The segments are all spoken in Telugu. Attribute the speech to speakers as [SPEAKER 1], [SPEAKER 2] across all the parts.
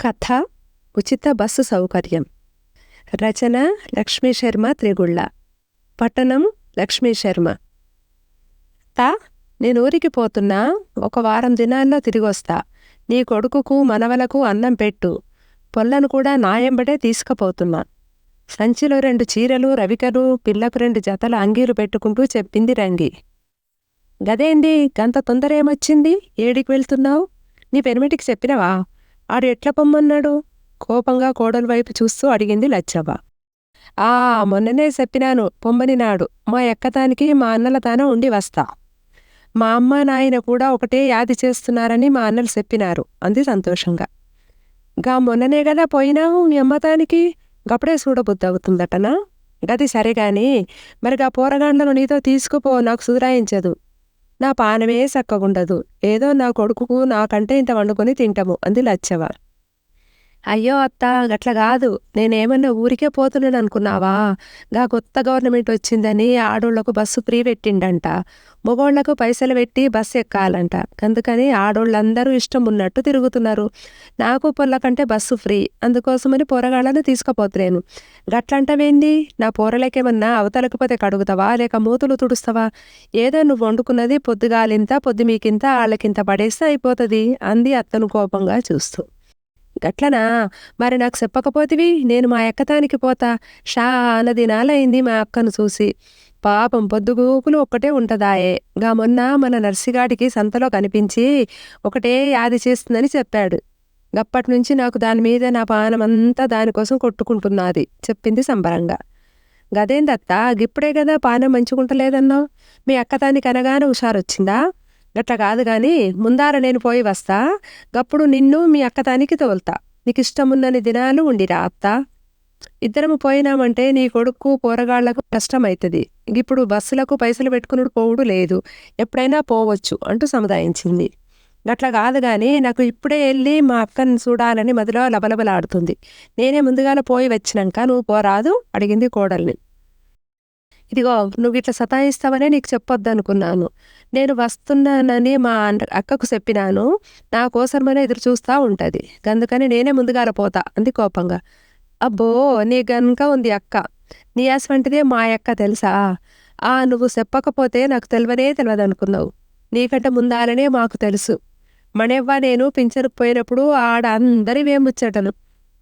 [SPEAKER 1] కథ ఉచిత బస్సు సౌకర్యం రచన లక్ష్మీ శర్మ త్రిగుళ్ళ పట్టణం లక్ష్మీ శర్మ తా నేను ఊరికి పోతున్నా ఒక వారం దినాల్లో తిరిగొస్తా నీ కొడుకుకు మనవలకు అన్నం పెట్టు పొల్లను కూడా నాయంబడే తీసుకుపోతున్నా సంచిలో రెండు చీరలు రవికలు పిల్లకు రెండు జతల అంగీలు పెట్టుకుంటూ చెప్పింది రంగి గదేంది గంత తొందర ఏమొచ్చింది ఏడికి వెళ్తున్నావు నీ పెనిమిటికి చెప్పినవా ఆడెట్లా పొమ్మన్నాడు? కోపంగా కోడల వైపు చూస్తూ అడిగింది లచ్చవ్వ. ఆ మొన్ననే చెప్పినాను పొమ్మని నాడు. మా ఎక్కతానికి మా అన్నల తాన ఉండి వస్తా. మా అమ్మ నాయన కూడా ఒకటే యాది చేస్తున్నారని మా అన్నలు చెప్పినారు అంది సంతోషంగా. గా మొన్ననే కదా పోయినావు మీ అమ్మతానికి గప్పుడే చూడబుద్దవుతుందటనా గది సరేగాని. మరిగా పోరగాండ్లను నీతో తీసుకుపో నాకు సుధరాయించదు. నా పానమే సక్కగుండదు ఏదో నా కొడుకుకు నాకంటే ఇంత వండుకొని తింటాము. అంది లచ్చవ అయ్యో అత్త అట్లా కాదు. నేనేమన్నా ఊరికే పోతున్నాను అనుకున్నావా గా కొత్త గవర్నమెంట్ వచ్చిందని ఆడోళ్ళకు బస్సు ఫ్రీ పెట్టిండంట. మగోళ్ళకు పైసలు పెట్టి బస్సు ఎక్కాలంట. అందుకని ఆడోళ్ళందరూ ఇష్టం ఉన్నట్టు తిరుగుతున్నారు. నాకు పొల్ల కంటే బస్సు ఫ్రీ. అందుకోసమని పోరగాళ్ళని తీసుకుపోతున్నాను గట్లంటవేంది? నా పోరలకేమన్నా అవతలకపోతే కడుగుతావా? లేక మూతులు తుడుస్తావా? ఏదో నువ్వు వండుకున్నది పొద్దుగాలింత పొద్దు మీకింత వాళ్ళకింత పడేస్తే అయిపోతుంది. అంది అత్తను కోపంగా చూస్తూ. గట్లనా? మరి నాకు చెప్పకపోతివి నేను మా ఎక్కతానికి పోతా. షా దినాలైంది మా అక్కను చూసి. పాపం పొద్దుగూకులు ఒక్కటే ఉంటదాయే. గా మొన్న మన నర్సిగాడికి సంతలో కనిపించి ఒకటే యాది చేస్తుందని చెప్పాడు. గప్పటి నుంచి నాకు దాని మీద నా పానమంతా దానికోసం కొట్టుకుంటున్నది చెప్పింది సంబరంగా. గదేందత్త గిప్పుడే కదా పానం మంచుకుంటలేదన్నావు మీ అక్కతానికి అనగానే హుషారొచ్చిందా? గట్ట కాదు కానీ ముందార నేను పోయి వస్తా గప్పుడు నిన్ను మీ అక్కతానికి తోలుతా. నీకు ఇష్టమున్నని దినాలు ఉండిరా అత్త. ఇద్దరము పోయినామంటే నీ కొడుకు పోరగాళ్ళకు కష్టమైతుంది. ఇప్పుడు బస్సులకు పైసలు పెట్టుకుని పోవుడు లేదు. ఎప్పుడైనా పోవచ్చు అంటూ సముదాయించింది. గట్ల కాదు కానీ నాకు ఇప్పుడే వెళ్ళి మా అక్కని చూడాలని మదిలో లబలబలాడుతుంది. నేనే ముందుగాల పోయి వచ్చినాక నువ్వు పోరాదు అడిగింది కోడల్ని. ఇదిగో నువ్వు ఇట్లా సతాయిస్తావనే నీకు చెప్పొద్దనుకున్నాను. నేను వస్తున్నానని మా అక్కకు చెప్పినాను. నా కోసమనే ఎదురు చూస్తూ ఉంటుంది. అందుకని నేనే ముందుగార పోతా. అంది కోపంగా. అబ్బో నీ గనుక ఉంది అక్క. నీ వంటిదే మా అక్క తెలుసా? ఆ నువ్వు చెప్పకపోతే నాకు తెలివనే తెలియదు అనుకున్నావు నీకంటే ముందాలనే మాకు తెలుసు. మణెవ్వ నేను పింఛను పోయినప్పుడు ఆడ అందరి వేముచ్చటను.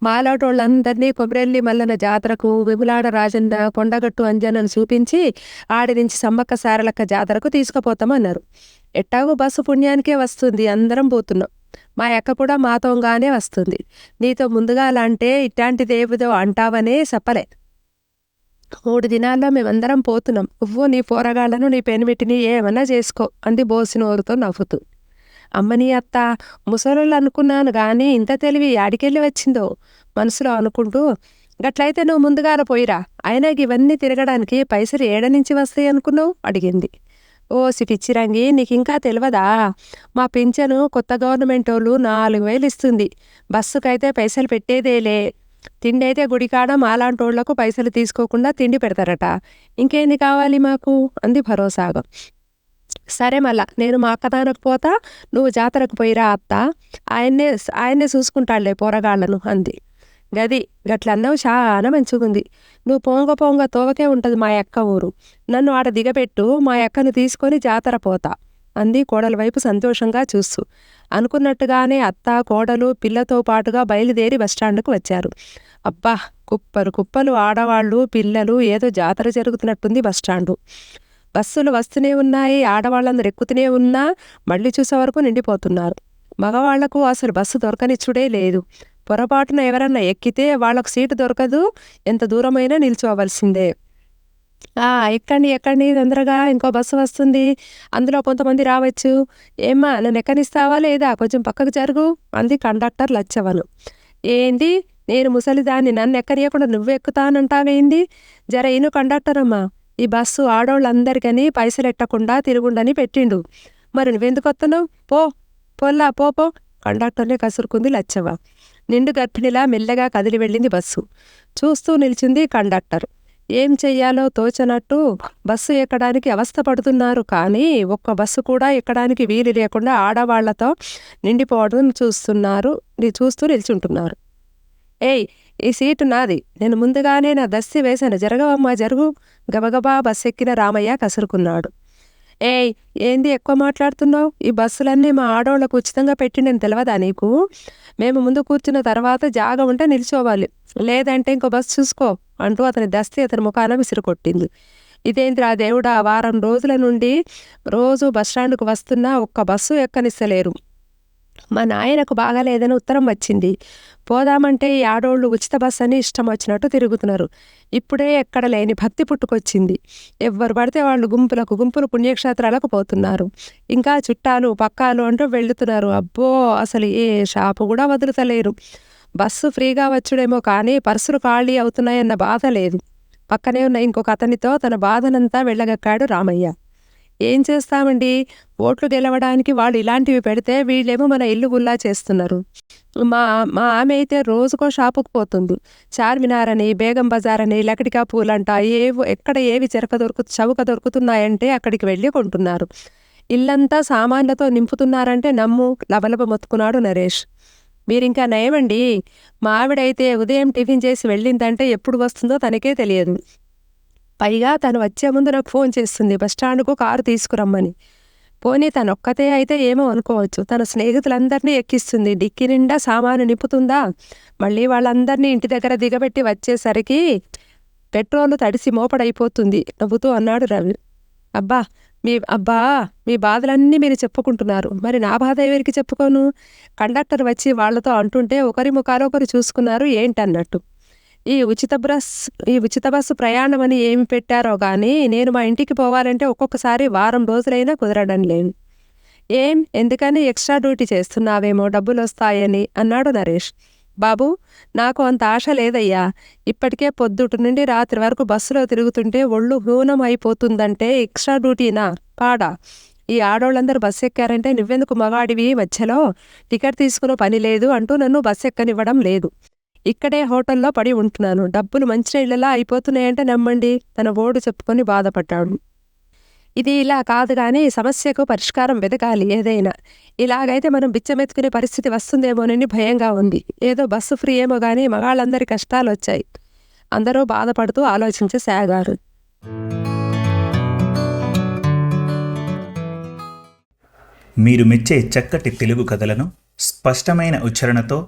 [SPEAKER 1] మాలాటోళ్ళందరినీ కొబ్బరెల్లి మల్లన జాతరకు విములాడ రాజన్న కొండగట్టు అంజనను చూపించి ఆడి నుంచి సమ్మక్క సారలక్క జాతరకు తీసుకుపోతామన్నారు. ఎట్టాగో బస్సు పుణ్యానికే వస్తుంది అందరం పోతున్నాం. మా అక్క కూడా మాతోగానే వస్తుంది. నీతో ముందుగా అంటే ఇట్లాంటిదేవిదో అంటావనే చెప్పలే. మూడు దినాల్లో మేమందరం పోతున్నాం. నువ్వు నీ పోరగాళ్ళను నీ పెనిమిటిని ఏమన్నా చేసుకో అంది బోసినోరుతో నవ్వుతూ. అమ్మని అత్త ముసలోళ్ళు అనుకున్నాను కానీ ఇంత తెలివి యాడికెళ్ళి వచ్చిందో? మనసులో అనుకుంటూ గట్లయితే నువ్వు ముందుగాల పోయిరా. అయినా ఇవన్నీ తిరగడానికి పైసలు ఏడ నుంచి వస్తాయి అనుకున్నావు? అడిగింది. ఓ పిచ్చిరంగి నీకింకా తెలియదా మా పింఛను కొత్త గవర్నమెంట్ వాళ్ళు నాలుగు వేలు ఇస్తుంది. బస్సుకైతే పైసలు పెట్టేదేలే. తిండి అయితే గుడికాడ వాళ్ళకు పైసలు తీసుకోకుండా తిండి పెడతారట. ఇంకేంది కావాలి మాకు? అంది భరోసాగా. సరే మళ్ళా నేను మా అక్కదానకు పోతా నువ్వు జాతరకు పోయిరా అత్త. ఆయన్నే ఆయన్నే చూసుకుంటాడులే పోరగాళ్ళను అంది. గది గట్లన్నావు చాలా మంచిగుంది. నువ్వు పొంగ పోంగ తోవకే ఉంటుంది మా అక్క ఊరు. నన్ను ఆడ దిగబెట్టు మా అక్కను తీసుకొని జాతర పోతా అంది కోడల వైపు సంతోషంగా చూస్తూ. అనుకున్నట్టుగానే అత్త కోడలు పిల్లతో పాటుగా బయలుదేరి బస్టాండ్కు వచ్చారు. అబ్బా కుప్పలు కుప్పలు ఆడవాళ్ళు పిల్లలు ఏదో జాతర జరుగుతున్నట్టుంది బస్టాండు బస్సులు వస్తూనే ఉన్నాయి ఆడవాళ్ళందరూ ఎక్కుతూనే ఉన్నా మళ్ళీ చూసే వరకు నిండిపోతున్నారు. మగవాళ్ళకు అసలు బస్సు దొరకనిచ్చుడే లేదు. పొరపాటున ఎవరన్నా ఎక్కితే వాళ్ళకు సీటు దొరకదు ఎంత దూరమైనా నిల్చోవలసిందే. ఎక్కండి ఎక్కండి తొందరగా ఇంకో బస్సు వస్తుంది అందులో కొంతమంది రావచ్చు. ఏమ్మా నన్ను ఎక్కనిస్తావా లేదా? కొంచెం పక్కకు జరుగు అంది కండక్టర్ లచ్చవను ఏంది? నేను ముసలిదాన్ని నన్ను ఎక్కనియకుండా నువ్వు ఎక్కుతానంటావేంది జర ఇను కండక్టర్ అమ్మా ఈ బస్సు ఆడోళ్ళందరికని పైసలు ఎట్టకుండా తిరుగుండని పెట్టిండు. మరి నువ్వెందుకు వస్తున్నావు పో పొల్లా పో పో. కండక్టర్నే కసురుకుంది లచ్చవ్వ. నిండు గర్భిణిలా మెల్లగా కదిలి వెళ్ళింది బస్సు. చూస్తూ నిలిచింది కండక్టర్. ఏం చెయ్యాలో తోచనట్టు బస్సు ఎక్కడానికి అవస్థపడుతున్నారు కానీ ఒక్క బస్సు కూడా ఎక్కడానికి వీలు లేకుండా ఆడవాళ్ళతో నిండిపోవడం చూస్తున్నారు ని- చూస్తూ నిల్చుంటున్నారు. ఏయ్ ఈ సీటు నాది. నేను ముందుగానే నా దస్తి వేశాను. జరగవమ్మా జరుగు. గబగబా బస్సు ఎక్కిన రామయ్య కసురుకున్నాడు. ఏయ్ ఏంది ఎక్కువ మాట్లాడుతున్నావు? ఈ బస్సులన్నీ మా ఆడవాళ్ళకు ఉచితంగా పెట్టిండని తెలియదా నీకు? మేము ముందు కూర్చున్న తర్వాత జాగ ఉంటే నిల్చోవాలి. లేదంటే ఇంకో బస్సు చూసుకో అంటూ అతని దస్తి అతని ముఖాన విసిరు కొట్టింది ఇదేంద్రా దేవుడా వారం రోజుల నుండి రోజు బస్టాండ్కు వస్తున్నా ఒక్క బస్సు ఎక్కనిస్తలేరు. మా నాయనకు బాగాలేదని ఉత్తరం వచ్చింది. పోదామంటే ఈ ఆడోళ్ళు ఉచిత బస్ అని ఇష్టం వచ్చినట్టు తిరుగుతున్నారు. ఇప్పుడే ఎక్కడ లేని భక్తి పుట్టుకొచ్చింది. ఎవ్వరు పడితే వాళ్ళు గుంపులకు గుంపులు పుణ్యక్షేత్రాలకు పోతున్నారు. ఇంకా చుట్టాలు పక్కాలు అంటూ వెళ్తున్నారు. అబ్బో అసలు ఏ షాపు కూడా వదులుతలేరు. బస్సు ఫ్రీగా వచ్చుడేమో కానీ పర్సులు ఖాళీ అవుతున్నాయన్న బాధ లేదు. పక్కనే ఉన్న ఇంకొక అతనితో తన బాధనంతా వెళ్ళగక్కాడు రామయ్య. ఏం చేస్తామండి? ఓట్లు గెలవడానికి వాళ్ళు ఇలాంటివి పెడితే వీళ్ళేమో మన ఇల్లు గుల్లా చేస్తున్నారు. మా మా ఆమె అయితే రోజుకో షాపుకు పోతుంది. చార్మినార్ అని బేగం బజార్ అని లకడికా పూలంట ఏవో ఎక్కడ ఏవి చెరక దొరుకు చౌక దొరుకుతున్నాయంటే అక్కడికి వెళ్ళి కొంటున్నారు. ఇల్లంతా సామాన్లతో నింపుతున్నారంటే నమ్ము లబలబ మొత్తుకున్నాడు నరేష్. మీరింకా నయమండి? మా ఆవిడైతే ఉదయం టిఫిన్ చేసి వెళ్ళిందంటే ఎప్పుడు వస్తుందో తనకే తెలియదు. పైగా తను వచ్చే ముందు నాకు ఫోన్ చేస్తుంది. బస్టాండ్కు కారు తీసుకురమ్మని. పోనీ తనొక్కతే అయితే ఏమో అనుకోవచ్చు. తన స్నేహితులందరినీ ఎక్కిస్తుంది. డిక్కి నిండా సామాను నింపుతుందా? మళ్ళీ వాళ్ళందరినీ ఇంటి దగ్గర దిగబెట్టి వచ్చేసరికి పెట్రోల్ తడిసి మోపడైపోతుంది. నవ్వుతూ అన్నాడు రవి. అబ్బా మీ అబ్బా మీ బాధలన్నీ మీరు చెప్పుకుంటున్నారు. మరి నా బాధ ఎవరికి చెప్పుకోను? కండక్టర్ వచ్చి వాళ్ళతో అంటుంటే ఒకరి ముఖాలు ఒకరు చూసుకున్నారు ఏంటన్నట్టు. ఈ ఉచిత బస్ ఈ ఉచిత బస్సు ప్రయాణం అని ఏమి పెట్టారో కానీ నేను మా ఇంటికి పోవాలంటే ఒక్కొక్కసారి వారం రోజులైనా కుదరడం లేదు. ఏం? ఎందుకని ఎక్స్ట్రా డ్యూటీ చేస్తున్నావేమో? డబ్బులు వస్తాయని అన్నాడు నరేష్. బాబు నాకు అంత ఆశ లేదయ్యా. ఇప్పటికే పొద్దుటి నుండి రాత్రి వరకు బస్సులో తిరుగుతుంటే ఒళ్ళు హూనం అయిపోతుందంటే ఎక్స్ట్రా డ్యూటీనా? పాడా. ఈ ఆడోళ్ళందరూ బస్సు ఎక్కారంటే నువ్వెందుకు మగాడివి మధ్యలో? టికెట్ తీసుకునే పని లేదు అంటూ నన్ను బస్సు ఎక్కనివ్వడం లేదు. ఇక్కడే హోటల్లో పడి ఉంటున్నాను. డబ్బులు మంచినీళ్ళలా అయిపోతున్నాయంటే నమ్మండి. తన ఓడు చెప్పుకొని బాధపడ్డాడు. ఇది ఇలా కాదు కానీ సమస్యకు పరిష్కారం వెతకాలి ఏదైనా. ఇలాగైతే మనం బిచ్చమెత్తుకునే పరిస్థితి వస్తుందేమోనని భయంగా ఉంది. ఏదో బస్సు ఫ్రీ ఏమో కానీ మగాళ్ళందరి కష్టాలు వచ్చాయి అందరూ బాధపడుతూ ఆలోచించసాగారు.
[SPEAKER 2] మీరు మెచ్చే చక్కటి తెలుగు కథలను స్పష్టమైన ఉచ్చారణతో